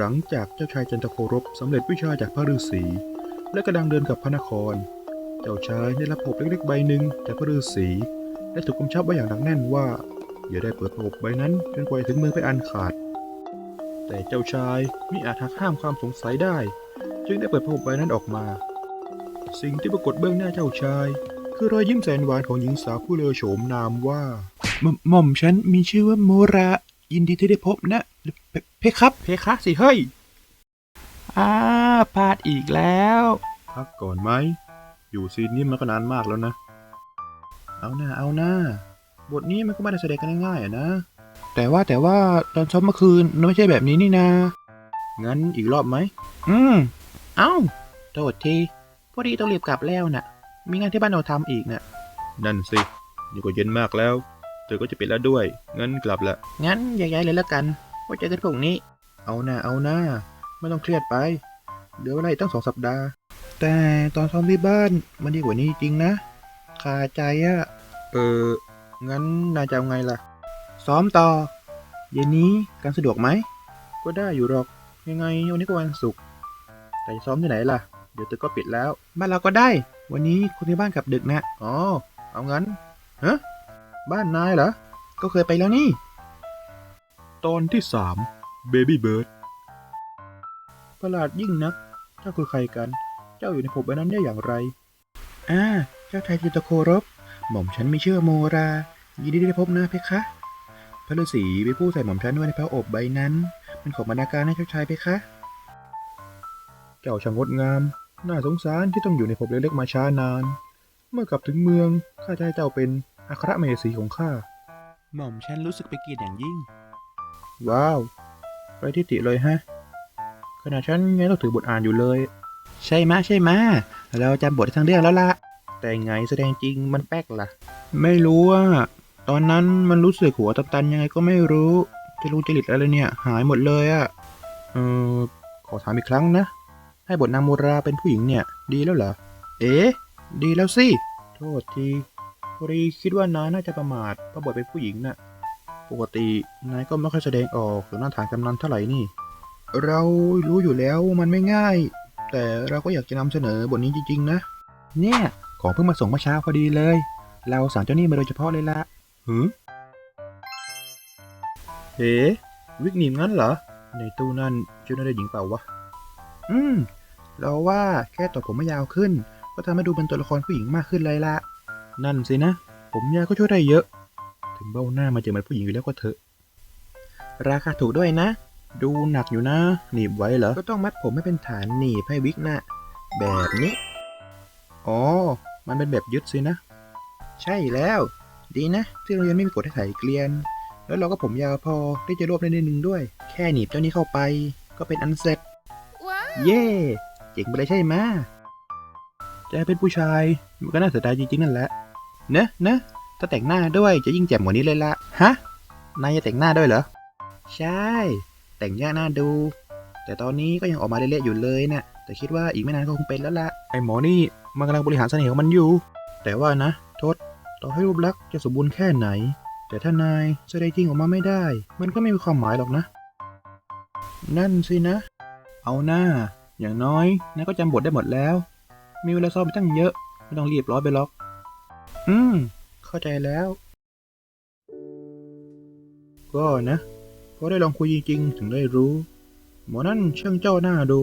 หลังจากเจ้าชายจันทโครบสำเร็จวิชาจากพระฤาษีและกำลังเดินกับพระนคร เจ้าชายได้รับผบเล็กๆใบหนึ่งจากพระฤาษีและถูกกำชับไว้อย่างหนักแน่นว่า อย่าได้เปิดผบใบนั้นจนกว่าถึงมือไปอันขาด แต่เจ้าชายมิอาจหักห้ามความสงสัยได้ จึงได้เปิดผบใบนั้นออกมา สิ่งที่ปรากฏเบื้องหน้าเจ้าชาย คือรอยยิ้มแสนหวานของหญิงสาวผู้เลอโฉมนามว่าหม่อมฉันมีชื่อว่าโมรายินดีที่ได้พบนะ เพเพครับ เพคะสิเฮ้ยอ้าพลาดอีกแล้วพักก่อนไหม อยู่ซีนนี้มันก็นานมากแล้วนะ เอาหน้าเอาหน้า บทนี้มันก็ไม่ได้แสดงกันง่ายๆอะนะ แต่ว่าแต่ว่าตอนซ้อมเมื่อคืนมันไม่ใช่แบบนี้นี่นา งั้นอีกรอบไหม อืม เอ้าโทษที พอดีต้องรีบกลับแล้วน่ะ มีงานที่บ้านเราทำอีกน่ะ นั่นสินี่ก็เย็นมากแล้วเธอก็จะปิดแล้วด้วย งั้นกลับละ งั้นย้ายๆเลยแล้วกันไว้เจอกันพรุ่งนี้ เอาหน้าเอาหน้า ไม่ต้องเครียดไปเหลือเวลาอีกตั้งสองสัปดาห์ แต่ตอนซ้อมที่บ้านมันดีกว่านี้จริงนะคาใจอะเออ งั้นนายจะเอาไงล่ะ ซ้อมต่อ เย็นนี้การสะดวกไหม ก็ได้อยู่หรอก ยังไงวันนี้ก็วันศุกร์ แต่ซ้อมที่ไหนล่ะ เดี๋ยวตึกก็ปิดแล้ว บ้านเราก็ได้ วันนี้คนที่บ้านกลับดึกนะ อ๋อ เอางั้นฮะบ้านนายเหรอ ก็เคยไปแล้วนี่ ตอนที่สาม Baby Bird ประหลาดยิ่งนัก เจ้าคือใครกัน เจ้าอยู่ในภพใบนั้นได้อย่างไรอ่าเจ้าชายจิตโครบ หม่อมฉันไม่เชื่อโมรา ยินดีได้พบนะเพคะ พระฤาษีไปพูดใส่หม่อมฉันไว้ในพระอบใบนั้นเป็นของบรรณาการให้เจ้าชายเพคะ เจ้าช่างงดงาม น่าสงสารที่ต้องอยู่ในภพเล็กๆมาช้านาน เมื่อกลับถึงเมืองข้าจะให้เจ้าเป็นอัครเหสีของข้า หม่อมฉันรู้สึกเป็นเกียรติอย่างยิ่ง ว้าว ไปทิติเลยฮะ ขณะฉันยังต้องถือบทอ่านอยู่เลย ใช่มะใช่มะเราจำบททั้งเรื่องแล้วล่ะแต่ไงแสดงจริงมันแป๊กล่ะ ไม่รู้ว่า ตอนนั้นมันรู้สึกหัวตันๆยังไงก็ไม่รู้ จะรู้จริตอะไรเนี่ย หายหมดเลยอะเออขอถามอีกครั้งนะ ให้บทนางโมราเป็นผู้หญิงเนี่ย ดีแล้วเหรอ เอ๊ะ ดีแล้วสิ โทษทีพอดีคิดว่านาน่าจะประมาทเพราะบทเป็นผู้หญิงน่ะ ปกตินายก็ไม่ค่อยแสดงออกหรือหน้าฐานกำนันเท่าไหร่นี่ เรารู้อยู่แล้วมันไม่ง่าย แต่เราก็อยากจะนำเสนอบทนี้จริงๆนะ เนี่ย ของเพิ่งมาส่งเมื่อเช้าพอดีเลย เราสั่งเจ้านี่มาโดยเฉพาะเลยละหือเอ๋วิกนิมงั้นเหรอ ในตู้นั่นชื่อน่าได้หญิงเปล่าวะ อืม เราว่าแค่ต่อผมไม่ยาวขึ้น ก็ทำให้ดูเป็นตัวละครผู้หญิงมากขึ้นเลยละ นั่นสินะ ผมยาวก็ช่วยได้เยอะ ถึงเบ้าหน้ามาเจอเหมันผู้หญิงอยู่แล้วก็เถอะ ราคาถูกด้วยนะ ดูหนักอยู่นะ หนีบไว้เหรอ ก็ต้องมัดผมให้เป็นฐานหนีบให้วิกนะแบบนี้ อ๋อ มันเป็นแบบยึดสินะ ใช่แล้ว ดีนะ ที่โรงเรียนไม่มีกฎให้ถ่ายเกลียน แล้วเราก็ผมยาวพอที่จะรวบได้นิดนึงด้วย แค่หนีบเจ้านี้เข้าไป ก็เป็นอันเสร็จ เย่เจ๋งไปเลยใช่ไหมะจะให้เป็นผู้ชาย มันก็น่าเสียดายจริงๆนั่นแหละเนอะเนอะ ถ้าแต่งหน้าด้วยจะยิ่งแจ่มกว่านี้เลยละฮะ นายจะแต่งหน้าด้วยเหรอ ใช่ แต่งยากหน้าดู แต่ตอนนี้ก็ยังออกมาเละๆอยู่เลยนะ่ะ แต่คิดว่าอีกไม่นานก็คงเป็นแล้วละไอ้หมอนี่มันกำลังบริหารเสน่ห์ของมันอยู่ แต่ว่านะ ทศ ต่อให้รูปลักษณ์จะสมบูรณ์แค่ไหน แต่ถ้านายแสดงจริงออกมาไม่ได้ มันก็ไม่มีความหมายหรอกนะ นั่นสินะ เอาหน้า อย่างน้อยนายก็จำบทได้หมดแล้ว มีเวลาซ้อมไปตั้งเยอะ ไม่ต้องรีบร้อนไปหรอก อืม เข้าใจแล้ว ก็นะพอได้ลองคุยจริงๆ ถึงได้รู้ หมอนั่นเช่างเจ้าหน้าดู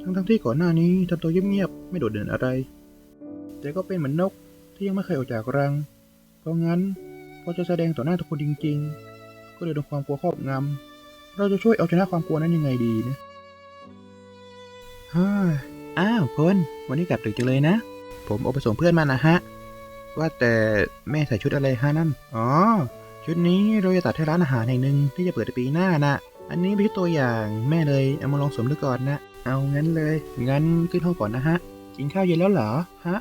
ทั้งๆที่ก่อนหน้านี้ทำตัวเงียบๆไม่โดดเด่นอะไร แต่ก็เป็นเหมือนนกที่ยังไม่เคยออกจากรัง เพราะงั้นพอจะแสดงต่อหน้าทุกคนจริง ๆ ก็เลยโดนความกลัวครอบงำ เราจะช่วยเอาชนะความกลัวนั้นยังไงดีนะฮ่าอ้าวพลวันนี้กลับดึกจังเลยนะ ผมเอาไปส่งเพื่อนมานะฮะ ว่าแต่แม่ใส่ชุดอะไรฮะนั่น อ๋อ ชุดนี้เราจะตัดให้ร้านอาหารแห่งหนึ่งที่จะเปิดในปีหน้านะอันนี้เป็นชุดตัวอย่างแม่เลยเอามาลองสวมดูก่อนนะ เอางั้นเลย งั้นขึ้นห้องก่อนนะฮะ กินข้าวเย็นแล้วเหรอฮะ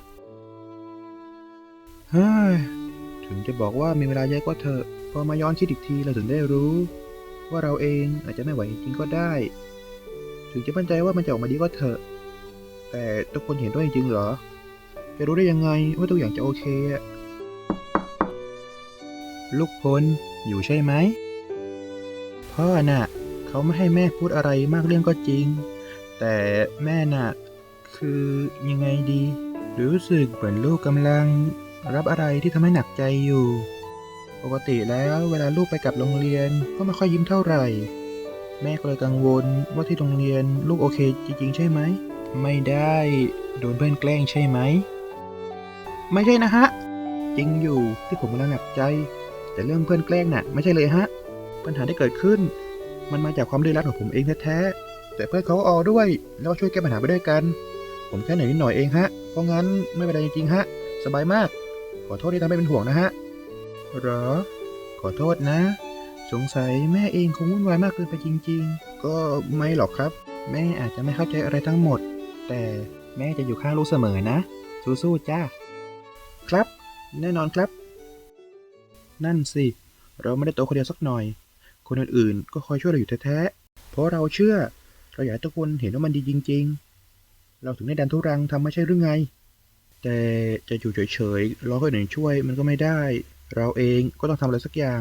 เฮ้ย ถึงจะบอกว่ามีเวลาเยอะก็เถอะ พอมาย้อนคิดอีกทีเราถึงได้รู้ ว่าเราเองอาจจะไม่ไหวจริงก็ได้ ถึงจะมั่นใจว่ามันจะออกมาดีก็เถอะ แต่ทุกคนเห็นด้วยจริงเหรอ จะรู้ได้ยังไงว่าทุกอย่างจะโอเคอะลูกพลอยู่ใช่ไหม พ่อน่ะ เขาไม่ให้แม่พูดอะไรมากเรื่องก็จริง แต่แม่น่ะ คือยังไงดี รู้สึกเหมือนลูกกำลัง รับอะไรที่ทำให้หนักใจอยู่ ปกติแล้วเวลาลูกไปกับโรงเรียนก็ไม่ค่อยยิ้มเท่าไหร่ แม่ก็เลยกังวลว่าที่โรงเรียนลูกโอเคจริงๆใช่ไหม ไม่ได้ โดนเพื่อนแกล้งใช่ไหม ไม่ใช่นะฮะ จริงอยู่ที่ผมกำลังหนักใจ แต่เรื่องเพื่อนแกล้งน่ะ ไม่ใช่เลยฮะ ปัญหาที่เกิดขึ้น มันมาจากความดื้อรั้นของผมเองแท้ๆแต่เพื่อนเขาก็ออด้วย แล้วก็ช่วยแก้ปัญหาไปด้วยกัน ผมแค่เหนื่อยนิดหน่อยเองฮะ เพราะงั้นไม่เป็นไรจริงๆฮะ สบายมาก ขอโทษที่ทำให้เป็นห่วงนะฮะหรอ ขอโทษนะ สงสัยแม่เองคงวุ่นวายมากเกินไปจริง ๆ ก็ไม่หรอกครับ แม่อาจจะไม่เข้าใจอะไรทั้งหมด แต่แม่จะอยู่ข้างลูกเสมอนะ สู้ๆจ้า ครับ แน่นอนครับ นั่นสิ เราไม่ได้โตคนเดียวสักหน่อย คนอื่นๆ ก็คอยช่วยเราอยู่แท้ๆ เพราะเราเชื่อ เราอยากให้ทุกคนเห็นว่ามันดีจริง ๆ เราถึงได้ดันทุรังทำไม่ใช่หรือไง แต่จะอยู่เฉยๆ รอคนอื่นช่วยมันก็ไม่ได้ เราเองก็ต้องทำอะไรสักอย่าง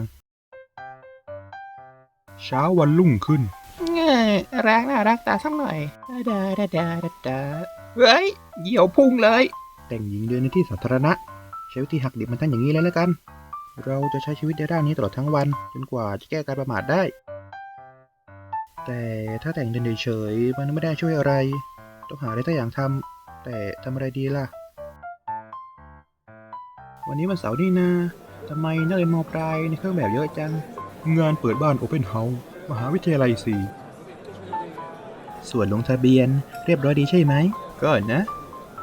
เช้าวันรุ่งขึ้นเงยรักน่ารักตาสักหน่อยดาดาดาดาดาเฮ้ยเหี่ยวพุ่งเลย แต่งหญิงเดินในที่สาธารณะ ใช้วิธีหักดิบมันตั้งอย่างนี้เลยแล้วกัน เราจะใช้ชีวิตในร่างนี้ตลอดทั้งวัน จนกว่าจะแก้การประมาทได้ แต่ถ้าแต่งเดินเฉยๆมันไม่ได้ช่วยอะไร ต้องหาอะไรสักอย่างทำแต่ทำอะไรดีล่ะ วันนี้วันเสาร์นี่นาทำไมนักเรียนมปลายในเครื่องแบบเยอะจัง งานเปิดบ้านโอเพนเฮาส์มหาวิทยาลัยสี่ส่วนลงทะเบียนเรียบร้อยดีใช่ไหม ก็นะ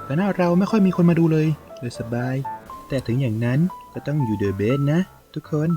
แต่หน้าเราไม่ค่อยมีคนมาดูเลย เลยสบาย แต่ถึงอย่างนั้นก็ต้องอยู่เดอะเบสนะ ทุกคน